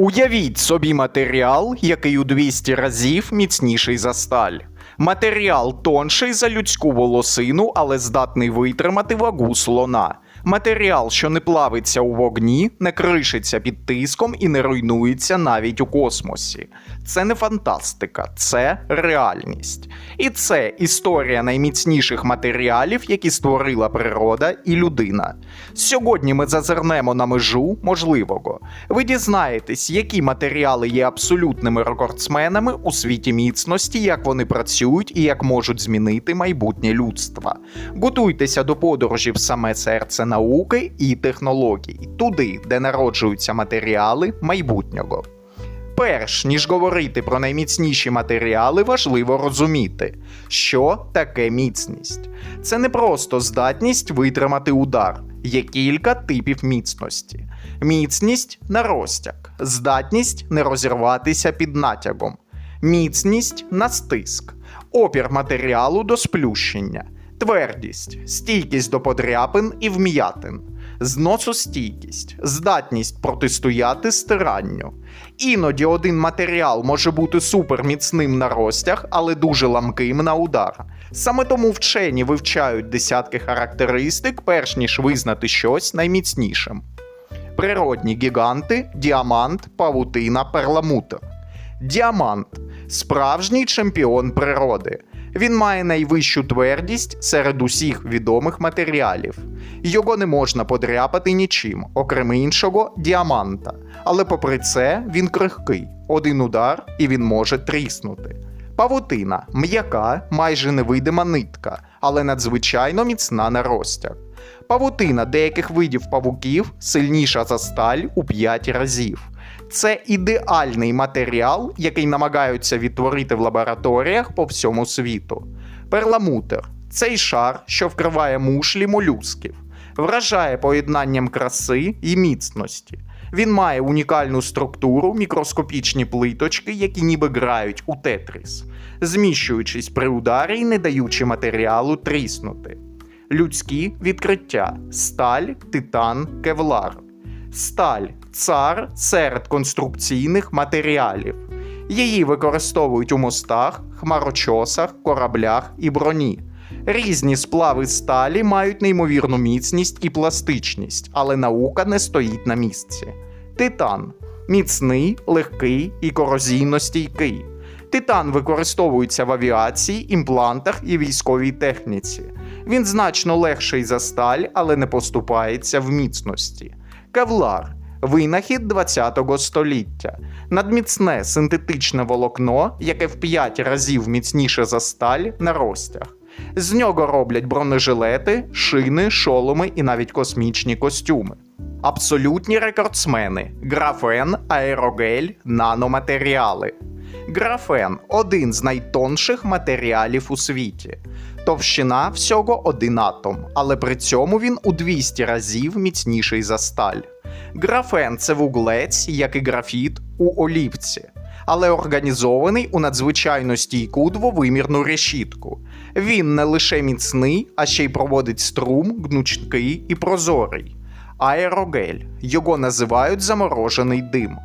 Уявіть собі матеріал, який у 200 разів міцніший за сталь. Матеріал тонший за людську волосину, але здатний витримати вагу слона. Матеріал, що не плавиться у вогні, не кришиться під тиском і не руйнується навіть у космосі. Це не фантастика, це реальність. І це історія найміцніших матеріалів, які створила природа і людина. Сьогодні ми зазирнемо на межу можливого. Ви дізнаєтесь, які матеріали є абсолютними рекордсменами у світі міцності, як вони працюють і як можуть змінити майбутнє людства. Готуйтеся до подорожі в саме серце науки і технологій, туди, де народжуються матеріали майбутнього. Перш ніж говорити про найміцніші матеріали, важливо розуміти, що таке міцність. Це не просто здатність витримати удар, є кілька типів міцності. Міцність на розтяг, здатність не розірватися під натягом, міцність на стиск, опір матеріалу до сплющення, твердість, стійкість до подряпин і вм'ятин, зносостійкість, здатність протистояти стиранню. Іноді один матеріал може бути суперміцним на розтяг, але дуже ламким на удар. Саме тому вчені вивчають десятки характеристик, перш ніж визнати щось найміцнішим. Природні гіганти, діамант, павутина, перламутр. Діамант справжній чемпіон природи. Він має найвищу твердість серед усіх відомих матеріалів. Його не можна подряпати нічим, окрім іншого діаманта. Але попри це він крихкий. Один удар і він може тріснути. Павутина м'яка, майже невидима нитка, але надзвичайно міцна на розтяг. Павутина деяких видів павуків сильніша за сталь у 5 разів. Це ідеальний матеріал, який намагаються відтворити в лабораторіях по всьому світу. Перламутр цей шар, що вкриває мушлі молюсків, вражає поєднанням краси і міцності. Він має унікальну структуру, мікроскопічні плиточки, які ніби грають у тетріс, зміщуючись при ударі і не даючи матеріалу тріснути. Людські відкриття: сталь, титан, кевлар. Сталь цар серед конструкційних матеріалів. Її використовують у мостах, хмарочосах, кораблях і броні. Різні сплави сталі мають неймовірну міцність і пластичність, але наука не стоїть на місці. Титан міцний, легкий і корозійно стійкий. Титан використовується в авіації, імплантах і військовій техніці. Він значно легший за сталь, але не поступається в міцності. Кевлар винахід ХХ століття. Надміцне синтетичне волокно, яке в 5 разів міцніше за сталь на розтяг. З нього роблять бронежилети, шини, шоломи і навіть космічні костюми. Абсолютні рекордсмени: графен, аерогель, наноматеріали. Графен один з найтонших матеріалів у світі. Товщина всього один атом, але при цьому він у 200 разів міцніший за сталь. Графен це вуглець, як і графіт у олівці, але організований у надзвичайно стійку двовимірну решітку. Він не лише міцний, а ще й проводить струм, гнучкий і прозорий. Аерогель його називають заморожений дим.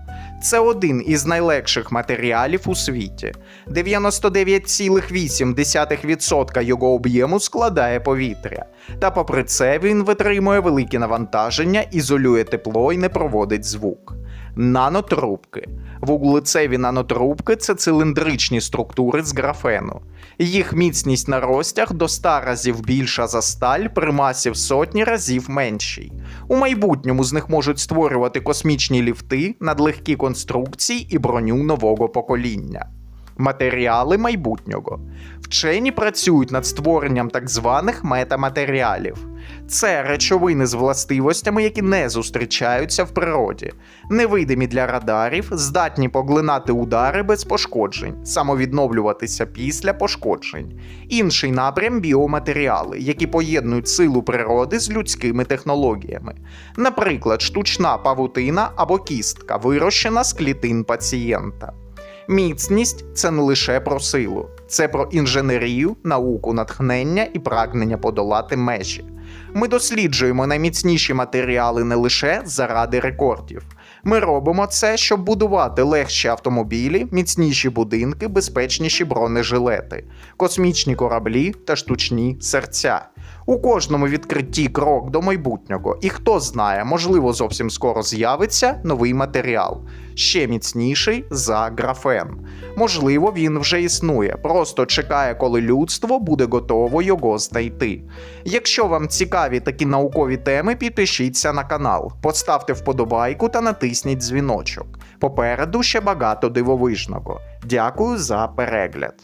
Це один із найлегших матеріалів у світі. 99,8% його об'єму складає повітря. Та попри це він витримує великі навантаження, ізолює тепло і не проводить звук. Нанотрубки. Вуглецеві нанотрубки це циліндричні структури з графену. Їх міцність на розтяг до 100 разів більша за сталь при масі в сотні разів меншій. У майбутньому з них можуть створювати космічні ліфти, надлегкі конструкції і броню нового покоління. Матеріали майбутнього. Вчені працюють над створенням так званих метаматеріалів. Це речовини з властивостями, які не зустрічаються в природі, невидимі для радарів, здатні поглинати удари без пошкоджень, самовідновлюватися після пошкоджень. Інший напрям біоматеріали, які поєднують силу природи з людськими технологіями. Наприклад, штучна павутина або кістка, вирощена з клітин пацієнта. Міцність це не лише про силу, це про інженерію, науку, натхнення і прагнення подолати межі. Ми досліджуємо найміцніші матеріали не лише заради рекордів. Ми робимо це, щоб будувати легші автомобілі, міцніші будинки, безпечніші бронежилети, космічні кораблі та штучні серця. У кожному відкритті крок до майбутнього, і хто знає, можливо, зовсім скоро з'явиться новий матеріал, ще міцніший за графен. Можливо, він вже існує, просто чекає, коли людство буде готово його знайти. Якщо вам цікаві такі наукові теми, підпишіться на канал, поставте вподобайку та натисніть дзвіночок. Попереду ще багато дивовижного. Дякую за перегляд.